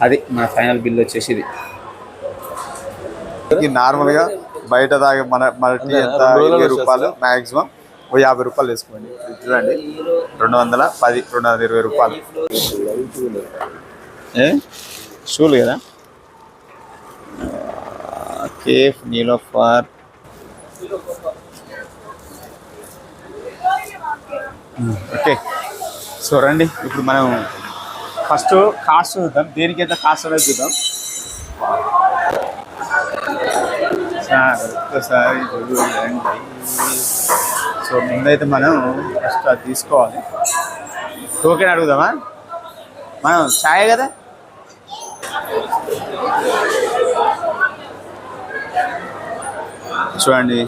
అది మన final bill వచ్చేసి ఇది ఇది నార్మల్గా బయట తాగే మన మన టీ ఎంత ఇరవై రూపాయలు మాక్సిమం ఓ యాభై రూపాయలు వేసుకోండి. చూడండి. రెండు వందల పది రెండు వందల ఇరవై రూపాయలు. ఏ? షూలు కదా? Cafe Niloufer okay. సో రండి ఇప్పుడు మనం ఫస్ట్ కాస్ట్ చూద్దాం. దేనికి ఎంత కాస్ట్ అనేది చూద్దాం. సార్ ఒక్కసారి సో ముందైతే మనం ఫస్ట్ అది తీసుకోవాలి. టోకెన్ అడుగుదామా? మనం ఛాయ్ కదా? చూడండి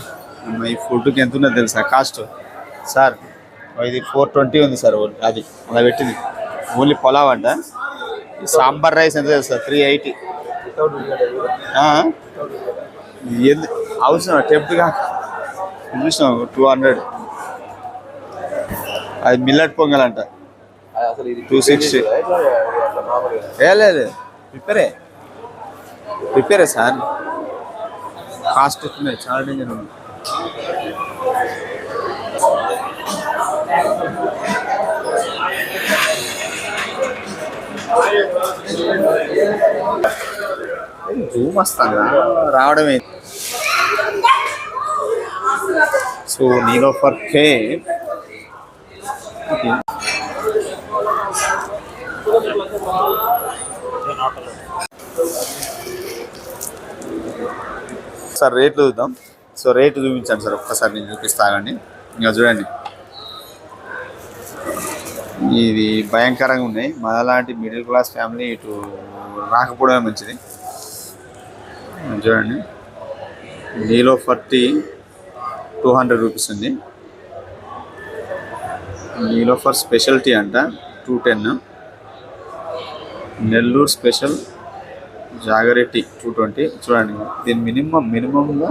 ఈ ఫుడ్కి ఎంత ఉన్నది తెలుసా? కాస్ట్. సార్ ఇది ఫోర్ ట్వంటీ ఉంది సార్ అది అలా పెట్టింది. ఓన్లీ పొలావ్ అంట. సాంబార్ రైస్ ఎంత చేస్తారు త్రీ ఎయిటీ ఎందు అవసరం టెంప్ట్గా చూసినాం టూ హండ్రెడ్ అది మిల్లెట్ పొంగల్ అంట. టూ సిక్స్టీ ఏ లేదు ప్రిపేరే ప్రిపేరే సార్ కాస్ట్ ఎక్కువ చాలా డేంజర్ ఉంది. జూమ్ వస్తాను రావడమే. సో నీలో ఫర్ కే సార్ రేట్లు చూద్దాం. సో రేట్లు చూపించండి సార్ ఒక్కసారి నేను చూపిస్తానండి ఇంకా చూడండి. ఇది భయంకరంగా ఉన్నాయి. మాలాంటి మిడిల్ క్లాస్ ఫ్యామిలీ ఇటు రాకపోవడమే మంచిది. చూడండి. నీలో ఫర్టీ టూ హండ్రెడ్ రూపీస్ ఉంది. నీలోఫర్ స్పెషల్టీ అంట టూ టెన్. నెల్లూరు స్పెషల్ జాగరెట్టి టూ ట్వంటీ. చూడండి. దీని మినిమం మినిమంలో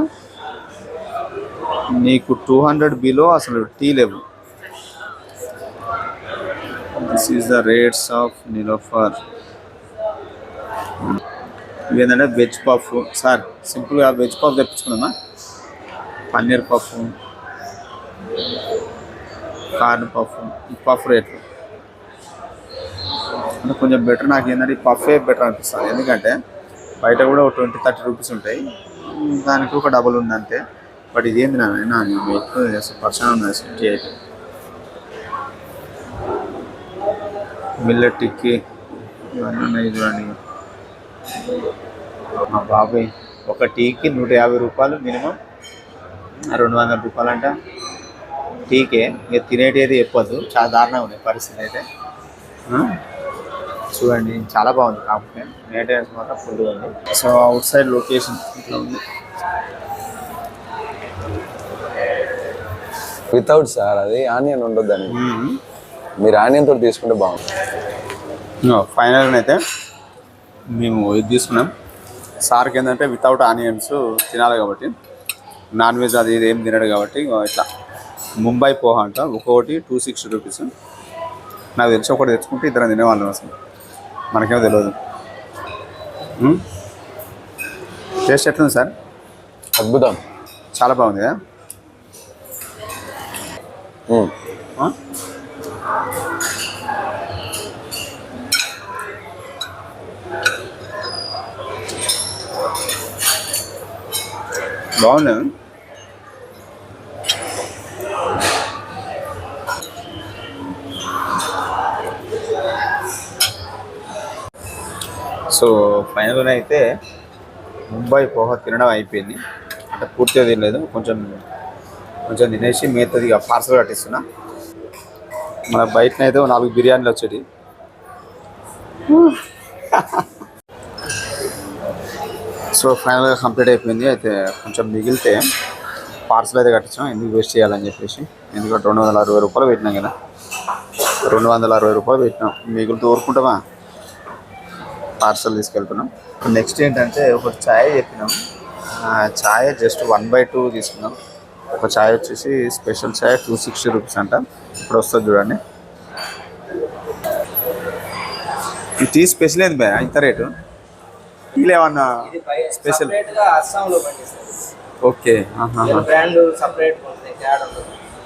నీకు టూ హండ్రెడ్ బిలో అసలు టీ లేవు. This is the rates of Niloufer ఇవేంటంటే వెజ్ పఫ్ సార్ సింపుల్గా వెజ్ పఫ్ తెప్పించుకున్నామా? పన్నీర్ పఫ్ కార్న్ పఫ్ ఈ పఫ్ రేట్లు అంటే కొంచెం బెటర్ నాకు ఏంటంటే ఈ పఫే బెటర్ అనిపిస్తుంది. ఎందుకంటే బయట కూడా ఒక ట్వంటీ థర్టీ రూపీస్ ఉంటాయి. దానికి ఒక డబుల్ ఉంది అంతే. బట్ ఇదేంది నా నా ఎక్కువ చేస్తాను పర్సన్ ఉన్నది సిటీ అయితే మిల్లెట్ టిక్కి ఇవన్నీ ఉన్నాయి చూడండి. మా బాబాయ్ ఒక టీకి నూట యాభై రూపాయలు మినిమం. రెండు వందల రూపాయలు అంట టీకే ఇక తినేటిది చెప్పొద్దు చాలా దారుణంగా ఉన్నాయి పరిస్థితి అయితే? చూడండి చాలా బాగుంది కాకపోతే మెయింటెనెన్స్ మాత్రం ఫుల్ ఉంది. సో అవుట్ సైడ్ లొకేషన్ ఇట్లా ఉంది. వితౌట్ సార్ అది ఆనియన్ ఉండదు దాన్ని మీరు ఆనియన్ తోటి తీసుకుంటే బాగుంటుంది. ఫైనల్ అయితే మేము ఇది తీసుకున్నాం. సార్కి ఏంటంటే వితౌట్ ఆనియన్స్ తినాలి కాబట్టి నాన్ వెజ్ అది ఇది ఏం తినడు కాబట్టి ఇట్లా ముంబై పోహా అంట ఒక్కొక్కటి టూ సిక్స్టీ రూపీస్ నాకు తెలిసి ఒకటి తెచ్చుకుంటే ఇద్దరం తినేవాళ్ళం అసలు. మనకేమో తెలియదు టేస్ట్ ఎట్లుంది సార్? అద్భుతం. చాలా బాగుంది కదా? బాగుంది సో ఫైనల్గా అయితే ముంబై పోహ తినడం అయిపోయింది. అంటే పూర్తిగా తినలేదు. కొంచెం కొంచెం తినేసి మిగతాది పార్సల్ కట్టిస్తున్నా. మన బయటనైతే నాలుగు బిర్యానీలు వచ్చేటి సో ఫైనల్గా కంప్లీట్ అయిపోయింది. అయితే కొంచెం మిగిలితే పార్సల్ అయితే కట్టించాం. ఎందుకు వేస్ట్ చేయాలని చెప్పేసి. ఎందుకంటే రెండు వందల అరవై రూపాయలు పెట్టినాం కదా. రెండు వందల అరవై రూపాయలు పెట్టినాం. మిగులుతూ ఊరుకుంటామా? పార్సల్ తీసుకెళ్తున్నాం. నెక్స్ట్ ఏంటంటే ఒక ఛాయ్ చెప్పినాం. ఛాయ్ జస్ట్ వన్ బై టూ తీసుకున్నాం. ఒక ఛాయ్ వచ్చేసి స్పెషల్ ఛాయ్ టూ సిక్స్టీ రూపీస్ అంట. ఇప్పుడు వస్తుంది చూడండి. ఈ టీ స్పెషల్ ఏంది బా ఇంత రేటు? టీలు ఏమన్నా స్పెషల్ ఓకే బ్రాండ్ సపరేట్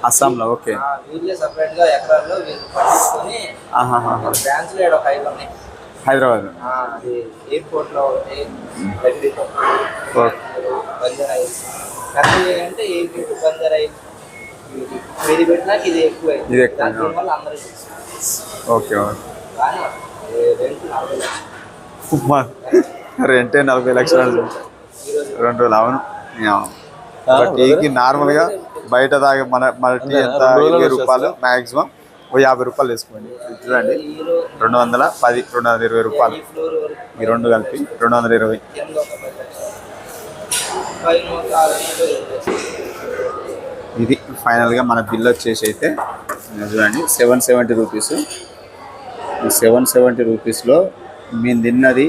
అస్సాంలో ఓకే. వీళ్ళే సపరేట్గా ఎకరాల్లో వీళ్ళు పండించుకొని ఆహాహా. బ్రాంచ్లో ఒక ఐదు ఉన్నాయి. హైదరాబాద్ అది ఎయిర్పోర్ట్లో ఒకటి దగ్గరలో బంజారా హిల్స్. అంటే ఏంటి బంజారా హిల్స్. ఇది పెట్టినాక ఇది ఎక్కువ. ఇది ఎక్కువ, అందరూ. Okay okay. కానీ రెంట్ నలభై లక్షలు రెంటే నలభై లక్షలు రెండు రోజులు అవును. టీకి నార్మల్గా బయట తాగే మన మన టీ ఎంత ఇరవై రూపాయలు మాక్సిమం ఓ యాభై రూపాయలు వేసుకోండి. చూడండి. రెండు వందల పది రెండు వందల ఇరవై రూపాయలు. ఈ రెండు కలిపి రెండు వందల ఇరవై. వేలు. ఇది ఫైనల్గా మన బిల్ వచ్చేసి అయితే చూడండి సెవెన్ సెవెంటీ రూపీస్. ఈ సెవెన్ సెవెంటీ రూపీస్లో మేము తిన్నది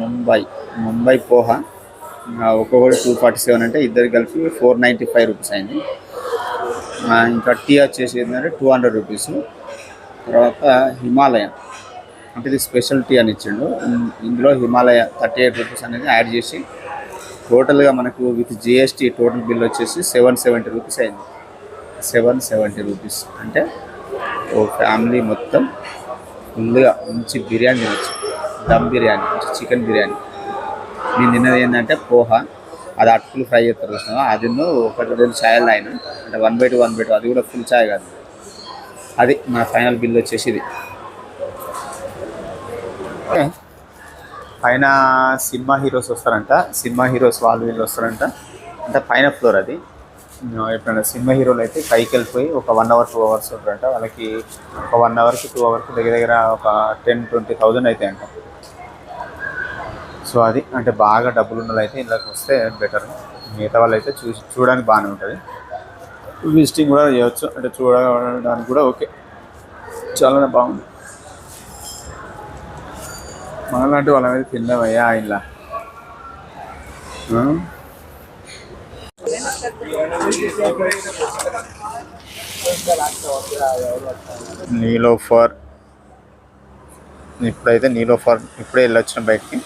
ముంబై. ముంబై పోహా. ఒక్కొక్కటి టూ ఫార్టీ సెవెన్ అంటే ఇద్దరు కలిపి ఫోర్ నైంటీ ఫైవ్ రూపీస్ అయింది ఇంకా టీ వచ్చేసి ఏంటంటే టూ హండ్రెడ్ రూపీస్ తర్వాత హిమాలయన్ అంటే ఇది స్పెషల్ టీ అని ఇచ్చిండు. ఇందులో హిమాలయ థర్టీ ఎయిట్ రూపీస్ అనేది యాడ్ చేసి టోటల్గా మనకు విత్ జిఎస్టీ టోటల్ బిల్ వచ్చేసి సెవెన్ సెవెంటీ రూపీస్ అయింది. సెవెన్ సెవెంటీ రూపీస్ అంటే ఓ ఫ్యామిలీ మొత్తం ఫుల్గా మంచి బిర్యానీ తినచ్చు. దమ్ బిర్యానీ చికెన్ బిర్యానీ. నేను తిన్నది ఏంటంటే పోహా. అది అటుకులు ఫ్రై చేస్తారు చూసినా అది ఒకటి రెండు ఛాయలు ఆయన అంటే one by two one by two. అది కూడా ఫుల్ ఛాయ్ కాదు. అది మన ఫైనల్ బిల్ వచ్చేసి ఇది. పైన సినిమా హీరోస్ వస్తారంట. సినిమా హీరోస్ వాళ్ళు వీళ్ళు వస్తారంట. అంటే పైన ఫ్లోర్ అది. ఎప్పుడైనా సినిమా హీరోలు అయితే పైకి వెళ్ళిపోయి ఒక వన్ అవర్ టూ అవర్స్ ఉంటారంట. వాళ్ళకి ఒక వన్ అవర్కి టూ అవర్కి దగ్గర దగ్గర ఒక టెన్ ట్వంటీ థౌజండ్ అవుతాయంట సో అది అంటే బాగా డబ్బులు ఉన్న అయితే ఇళ్ళకి వస్తే బెటర్. మిగతా వాళ్ళు అయితే చూసి చూడడానికి బాగానే ఉంటుంది. విజిటింగ్ కూడా చేయవచ్చు అంటే చూడడానికి కూడా ఓకే. చాలా బాగుంది. మనలాంటి వాళ్ళ మీద తిన్నామయ్యా ఇలా. నీలోఫర్ ఇప్పుడైతే నీలోఫర్ ఇప్పుడే వెళ్ళొచ్చిన బయటికి.